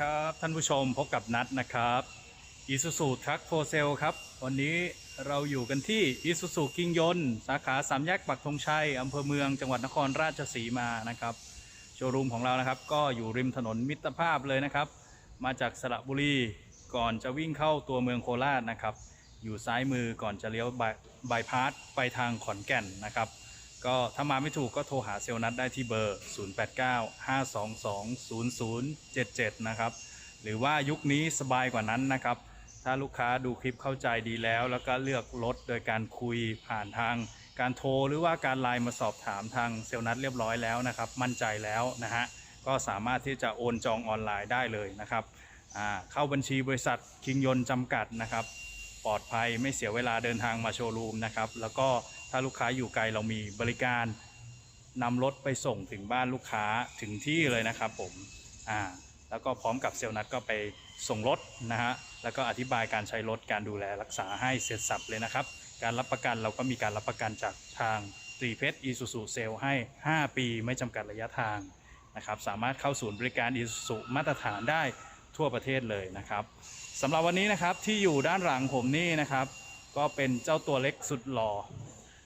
ครับท่านผู้ชมพบกับนัดนะครับอีซูซูทักโฟเซลครับ วันนี้เราอยู่กันที่อีซูซูกิงยนสาขาสามแยกปักธงชัยอำเภอเมืองจังหวัดนครราชสีมานะครับโชว์รูมของเรานะครับ ก็อยู่ริมถนนมิตรภาพเลยนะครับ มาจากสระบุรีก่อนจะวิ่งเข้าตัวเมืองโคราชนะครับ อยู่ซ้ายมือก่อนจะเลี้ยวบายพาสไปทางขอนแก่นนะครับ ก็ถ้ามาไม่ถูกก็โทรหาเซลนัดได้ที่เบอร์ 0895220077 นะครับ หรือว่ายุคนี้สบายกว่านั้นนะครับ ถ้าลูกค้าดูคลิปเข้าใจดีแล้ว แล้วก็เลือกรถโดยการคุยผ่านทาง การโทรหรือว่าการไลน์มาสอบถามทางเซลนัดเรียบร้อยแล้วนะครับ มั่นใจแล้วนะฮะ ก็สามารถที่จะโอนจองออนไลน์ได้เลยนะครับเข้าบัญชีบริษัทคิงยนต์จำกัดนะครับ ปลอดภัยไม่เสียเวลาเดินทางมาโชว์รูมนะครับ แล้วก็ ถ้าลูกค้าอยู่ไกลเรามีบริการนำรถไปส่งถึงบ้านลูกค้าถึงที่เลยนะครับผมอ่าแล้วก็พร้อมกับเซลล์นัดก็ไปส่งรถนะฮะแล้วก็อธิบายการใช้รถการดูแลรักษาให้เสร็จสับเลยนะครับ การรับประกันเราก็มีการรับประกันจากทางตรีเพชรอีซูซูเซลให้ 5 ปีไม่จำกัดระยะทางนะครับสามารถเข้าศูนย์บริการอีซูซูมาตรฐานได้ทั่วประเทศเลยนะครับสำหรับวันนี้นะครับที่อยู่ด้านหลังผมนี่นะครับ ก็เป็นเจ้าตัวเล็กสุดหล่อ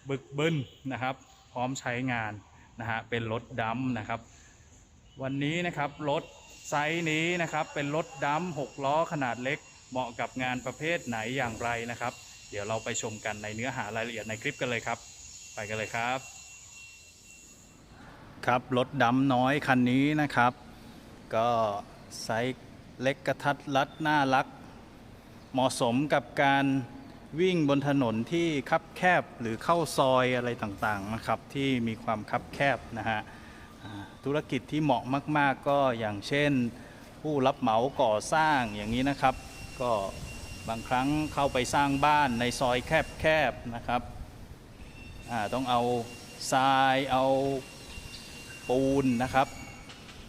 บึกบึนนะครับ พร้อมใช้งานนะฮะเป็นรถดัมนะครับ วันนี้นะครับรถไซส์นี้นะครับเป็นรถดัม6ล้อขนาดเล็ก เหมาะกับงานประเภทไหนอย่างไรนะครับ เดี๋ยวเราไปชมกันในเนื้อหารายละเอียดในคลิปกันเลยครับ ไปกันเลยครับ ครับรถดำน้อยคันนี้นะครับ ก็ไซส์เล็กกระทัดรัดน่ารัก เหมาะสมกับการ วิ่งบนถนนที่คับแคบหรือเข้าซอยอะไรต่างๆนะครับที่มีความคับแคบนะฮะธุรกิจที่เหมาะมาก ๆ ก็อย่างเช่น ผู้รับเหมาก่อสร้างอย่างนี้นะครับ ก็บางครั้งเข้าไปสร้างบ้านในซอยแคบๆนะครับต้องเอาทรายเอาปูนนะครับ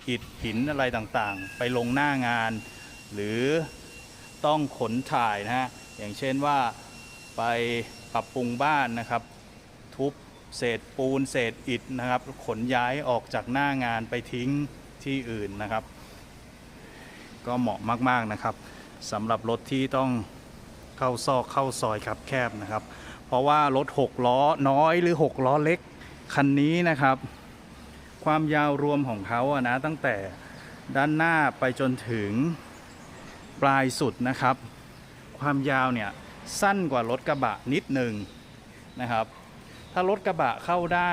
อิฐหินอะไรต่างๆ ไปลงหน้างาน หรือต้องขนถ่ายนะฮะอย่างเช่นว่า ไปปรับปรุงบ้านนะครับ ทุบเศษปูนเศษอิฐนะครับ ขนย้ายออกจากหน้างานไปทิ้งที่อื่นนะครับ ก็เหมาะมากๆนะครับสำหรับรถที่ต้องเข้าซอกเข้าซอยครับแคบนะครับ เพราะว่ารถ 6 ล้อน้อยหรือ 6 ล้อเล็กคันนี้นะครับ ความยาวรวมของเขาอะนะตั้งแต่ด้านหน้าไปจนถึงปลายสุดนะครับ ความยาวเนี่ย สั้นกว่ารถกระบะนิดหนึ่งนะครับ ถ้ารถกระบะเข้าได้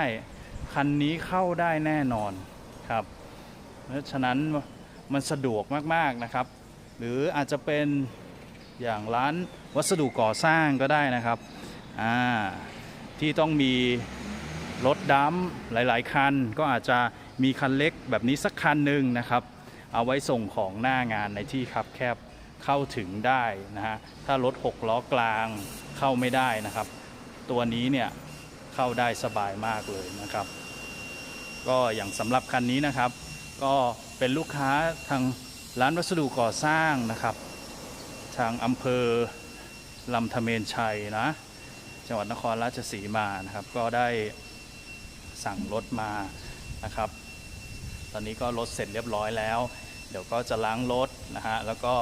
คันนี้เข้าได้แน่นอนครับ เพราะฉะนั้นมันสะดวกมากๆนะครับ หรืออาจจะเป็นอย่างร้านวัสดุก่อสร้างก็ได้นะครับที่ต้องมีรถดัมหลาย ๆ คัน ก็อาจจะมีคันเล็กแบบนี้สักคันหนึ่งนะครับ เอาไว้ส่งของหน้างานในที่คับแคบ เข้าถึงได้นะฮะถ้ารถ6ล้อกลางเข้าไม่ได้นะครับ ตัวนี้เนี่ยเข้าได้สบายมากเลยนะครับ ก็อย่างสำหรับคันนี้นะครับ ก็เป็นลูกค้าทางร้านวัสดุก่อสร้างนะครับ ทางอำเภอลำธเมนชัยนะจังหวัดนครราชสีมานะครับ ก็ได้สั่งรถมานะครับ ตอนนี้ก็รถเสร็จเรียบร้อยแล้ว เดี๋ยวก็จะล้างรถนะฮะแล้วก็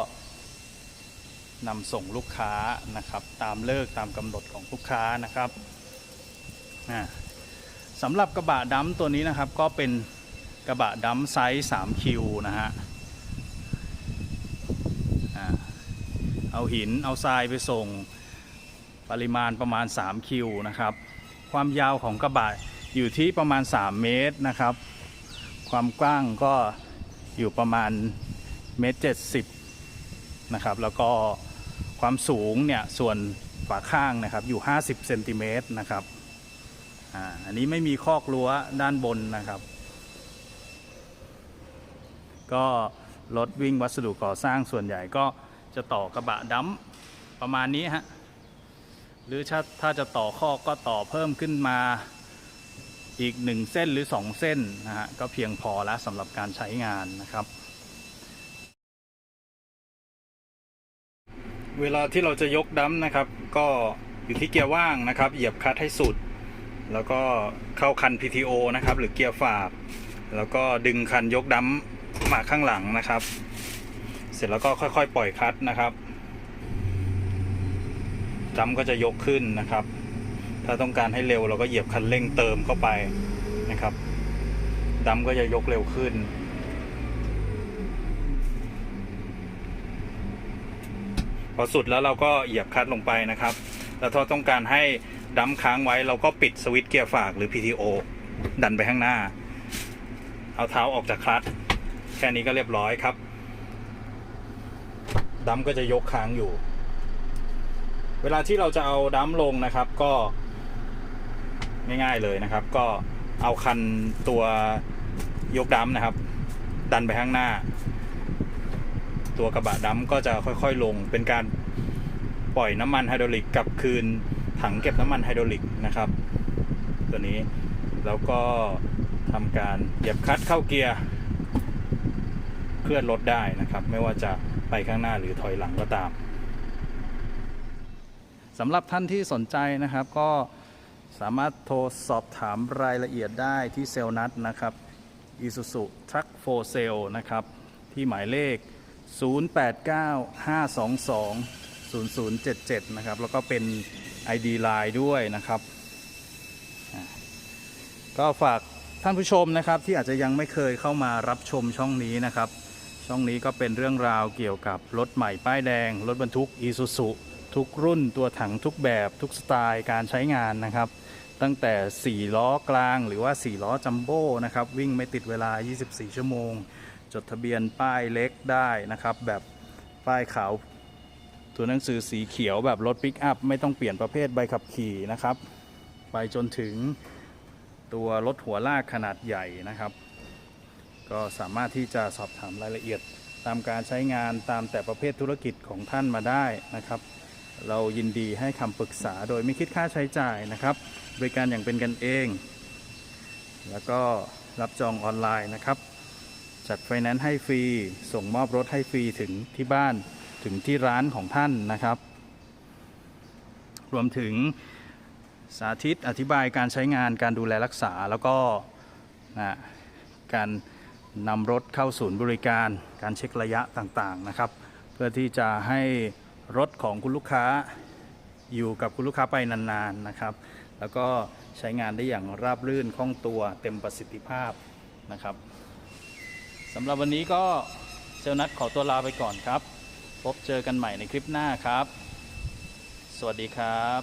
นำส่งลูกค้านะครับ ตามเลิกตามกำหนดของลูกค้านะครับสำหรับกระบะดัมตัวนี้นะครับก็เป็นกระบะดัมไซส์ 3 คิวนะฮะเอาหินเอาทรายไปส่งปริมาณประมาณ 3 คิวนะครับ ความยาวของกระบะอยู่ที่ประมาณ 3 เมตรนะครับ ความกว้างก็อยู่ประมาณเมตรเจ็ดสิบ นะครับ แล้วก็ความสูงเนี่ยส่วนฝาข้างนะครับอยู่ 50เซนติเมตรนะครับอ่าอันนี้ไม่มีคอกรั้วด้านบนนะครับ ก็รถวิ่งวัสดุก่อสร้างส่วนใหญ่ก็จะต่อกระบะดัมประมาณนี้ฮะหรือถ้าถ้าจะต่อข้อกก็ต่อเพิ่มขึ้นมาอีกหนึ่งเส้นหรือสองเส้นนะฮะก็เพียงพอแล้วสำหรับการใช้งานนะครับ เวลาที่เราจะยกดัมนะครับ ก็อยู่ที่เกียร์ว่างนะครับ เหยียบคลัตให้สุด แล้วก็เข้าคัน PTO นะครับ หรือเกียร์ฝากแล้วก็ดึงคันยกดัมมาข้างหลังนะครับ เสร็จแล้วก็ค่อยๆ ปล่อยคัตนะครับจัมก็จะยกขึ้นนะครับ ถ้าต้องการให้เร็วเราก็เหยียบคันเร่งเติมเข้าไปนะครับดัมก็จะยกเร็วขึ้น พอสุดแล้วเราก็เหยียบคลัตลงไปนะครับ แล้วถ้าต้องการให้ดัมค้างไว้เราก็ปิดสวิตช์เกียร์ฝากหรือ PTO ดันไปข้างหน้า เอาเท้าออกจากคลัตช์แค่นี้ก็เรียบร้อยครับดัมก็จะยกค้างอยู่ เวลาที่เราจะเอาดัมลงนะครับก็ง่ายๆเลยนะครับ ก็เอาคันตัวยกดัมนะครับ ดันไปข้างหน้า ตัวกระบะดัมป์ก็จะค่อยๆลง เป็นการปล่อยน้ำมันไฮดรอลิกกลับคืนถังเก็บน้ำมันไฮดรอลิกนะครับ ตัวนี้แล้วก็ทำการเหยียบคลัตช์เข้าเกียร์เคลื่อนรถได้นะครับ ไม่ว่าจะไปข้างหน้าหรือถอยหลังก็ตามสำหรับท่านที่สนใจนะครับก็สามารถโทรสอบถามรายละเอียดได้ที่เซลนัดนะครับ Isuzu Truck for Sale นะครับ ที่หมายเลข 0895220077 นะครับ แล้วก็เป็น ID Line ด้วยนะครับ ก็ฝากท่านผู้ชมนะครับที่อาจจะยังไม่เคยเข้ามารับชมช่องนี้นะครับ ช่องนี้ก็เป็นเรื่องราวเกี่ยวกับรถใหม่ป้ายแดง รถบรรทุก e ซูซุทุกรุ่นตัวถังทุกแบบทุกสไตล์การใช้งานนะครับ ตั้งแต่ 4 ล้อกลางหรือว่า 4 ล้อจัมโบ้นะครับ วิ่งไม่ติดเวลา 24 ชั่วโมง จดทะเบียนป้ายเล็กได้นะครับ แบบป้ายขาวตัวหนังสือสีเขียวแบบรถปิกอัพไม่ต้องเปลี่ยนประเภทใบขับขี่นะครับ ไปจนถึงตัวรถหัวลากขนาดใหญ่นะครับ ก็สามารถที่จะสอบถามรายละเอียดตามการใช้งานตามแต่ประเภทธุรกิจของท่านมาได้นะครับ เรายินดีให้คำปรึกษาโดยไม่คิดค่าใช้จ่ายนะครับ บริการอย่างเป็นกันเอง แล้วก็รับจองออนไลน์นะครับ จัดไฟแนนซ์ให้ฟรี ส่งมอบรถให้ฟรีถึงที่บ้านถึงที่ร้านของท่านนะครับ รวมถึงสาธิตอธิบายการใช้งานการดูแลรักษาแล้วก็นะการนำรถเข้าศูนย์บริการ การเช็คระยะต่างๆนะครับ เพื่อที่จะให้รถของคุณลูกค้าอยู่กับคุณลูกค้าไปนานๆนะครับ แล้วก็ใช้งานได้อย่างราบรื่นคล่องตัวเต็มประสิทธิภาพนะครับ สำหรับวันนี้ก็เซลนัทขอตัวลาไปก่อนครับ พบเจอกันใหม่ในคลิปหน้าครับ สวัสดีครับ